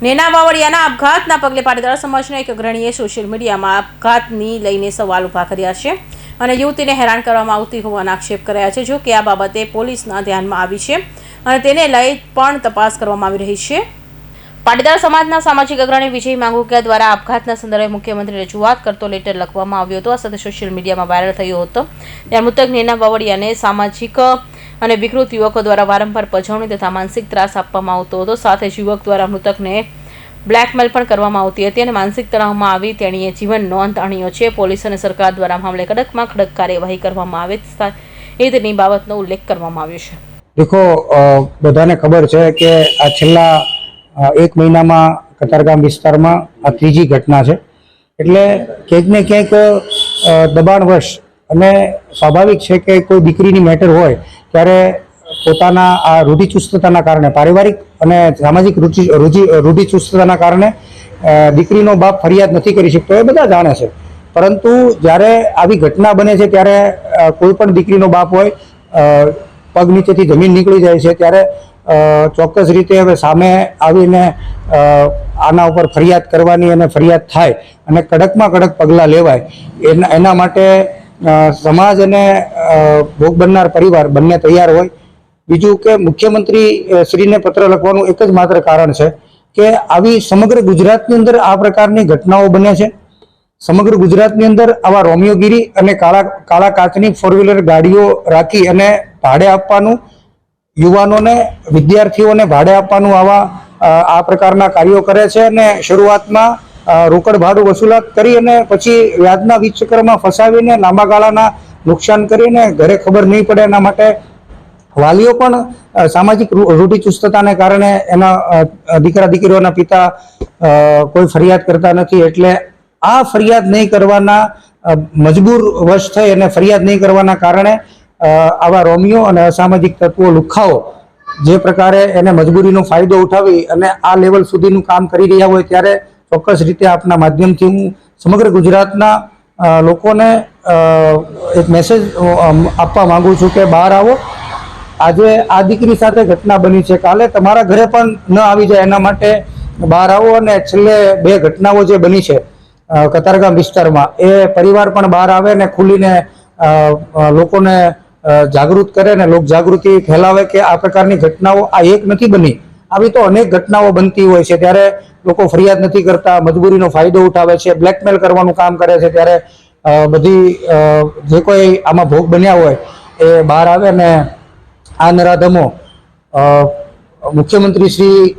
નેના વાવડિયાના આપઘાતના પગલે પાટીદાર સમાજના એક અગ્રણીએ સોશિયલ મીડિયામાં આપઘાતની લઈને સવાલ ઊભા કર્યા છે અને યુવતીને હેરાન કરવામાં આવતી હોવાના આક્ષેપ કર્યા છે, જો કે આ બાબતે પોલીસના ધ્યાનમાં આવી છે અને તેને લઈ પણ તપાસ કરવામાં આવી રહી છે. પાટીદાર સમાજના સામાજિક અગ્રણી વિજય માંગુકિયા દ્વારા આપઘાતના સંદર્ભે મુખ્યમંત્રી રજૂઆત કરતો લેટર લખવામાં આવ્યો હતો. આ સાથે સોશિયલ મીડિયામાં વાયરલ થયો હતો. ત્યારે મૃતક નેના વાવડિયાને સામાજિક અને વિકૃત યુવકો દ્વારા વારંવાર પજવણી તથા માનસિક ત્રાસ આપવામાં આવતો હતો. સાથે યુવક દ્વારા મૃતકને બ્લેકમેલ પણ કરવામાં આવતી હતી અને માનસિક તણાવમાં આવી તેણીએ જીવનનો અંત આણ્યો છે. પોલીસ અને સરકાર દ્વારા મામલે કડકમાં કડક કાર્યવાહી કરવામાં આવે એ તેની બાબતનો ઉલ્લેખ કરવામાં આવ્યો છે. દેખો બધાને ખબર છે કે આ છેલ્લા એક મહિનામાં કતારગામ વિસ્તારમાં આ ત્રીજી ઘટના છે. એટલે ક્યાંક ને ક્યાંક દબાણવશ અને સ્વાભાવિક છે કે કોઈ દીકરીની મેટર હોય ત્યારે પોતાના આ રૂઢિચુસ્તતાના કારણે, પારિવારિક અને સામાજિક રૂચિ રૂચિ રૂઢિચુસ્તતાના કારણે દીકરીનો બાપ ફરિયાદ નથી કરી શકતો, એ બધા જાણે છે. પરંતુ જ્યારે આવી ઘટના બને છે, ત્યારે કોઈ પણ દીકરીનો બાપ હોય પગ નીચેથી જમીન નીકળી જાય છે, ત્યારે ચોક્કસ રીતે હવે સામે આવીને આના ઉપર ફરિયાદ કરવાની અને ફરિયાદ થાય અને કડકમાં કડક પગલાં લેવાય, એના એના માટે સમાજ અને ભોગ બનનાર પરિવાર બંને તૈયાર હોય. બીજું કે મુખ્યમંત્રી શ્રીને પત્ર લખવાનું એક જ માત્ર કારણ છે કે આવી સમગ્ર ગુજરાતની અંદર આ પ્રકારની ઘટનાઓ બને છે. સમગ્ર ગુજરાતની અંદર આવા રોમિયોગીરી અને કાળા કાળા કાચની ફોર વ્હીલર ગાડીઓ રાખી અને ભાડે આપવાનું, યુવાનોને, વિદ્યાર્થીઓને ભાડે આપવાનું આવા આ પ્રકારના કાર્યો કરે છે અને શરૂઆતમાં રોકડ ભાડું વસૂલાત કરી અને પછી વ્યાજના વીજ ચક્રમાં ફસાવીને લાંબા ગાળાના નુકસાન કરીને ઘરે ખબર નહીં પડે એના માટે વાલીઓ પણ સામાજિક રૂઢિચુસ્તતાને કારણે એના દીકરા દીકરીઓના પિતા કોઈ ફરિયાદ કરતા નથી એટલે આ ફરિયાદ નહીં કરવાના મજબૂર વશ થઈ અને ફરિયાદ નહીં કરવાના કારણે આવા રોમિયો અને અસામાજિક તત્વો લુખાઓ જે પ્રકારે એને મજબૂરીનો ફાયદો ઉઠાવી અને આ લેવલ સુધીનું કામ કરી રહ્યા હોય ત્યારે ચોક્કસ રીતે આપના માધ્યમથી હું સમગ્ર ગુજરાતના લોકોને એક મેસેજ આપવા માંગુ છું કે બહાર આવો. આજે આ દીકરી સાથે ઘટના બની છે. કાલે તમારા ઘરે પણ ન આવી જાય એના માટે બહાર આવો અને છેલ્લે બે ઘટનાઓ જે બની છે કતારગામ વિસ્તારમાં, એ પરિવાર પણ બહાર આવે ને ખુલીને લોકોને જાગૃત કરે ને લોક જાગૃતિ ફેલાવે કે આ પ્રકારની ઘટનાઓ આ એક નથી બની. આવી તો અનેક ઘટનાઓ બનતી હોય છે. ત્યારે લોકો ફરિયાદ નથી કરતા, મજબૂરીનો ફાયદો ઉઠાવે છે બ્લેકમેલ કરવાનું કામ કરે છે ત્યારે બધી જે કોઈ આમાં ભોગ બન્યા હોય એ બહાર આવે ને આ નરાધમો મુખ્યમંત્રી શ્રી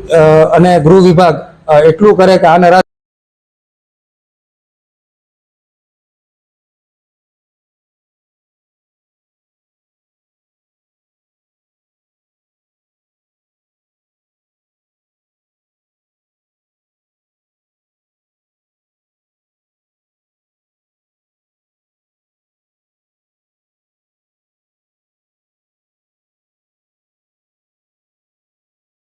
અને ગૃહ વિભાગ એટલું કરે કે આ નરા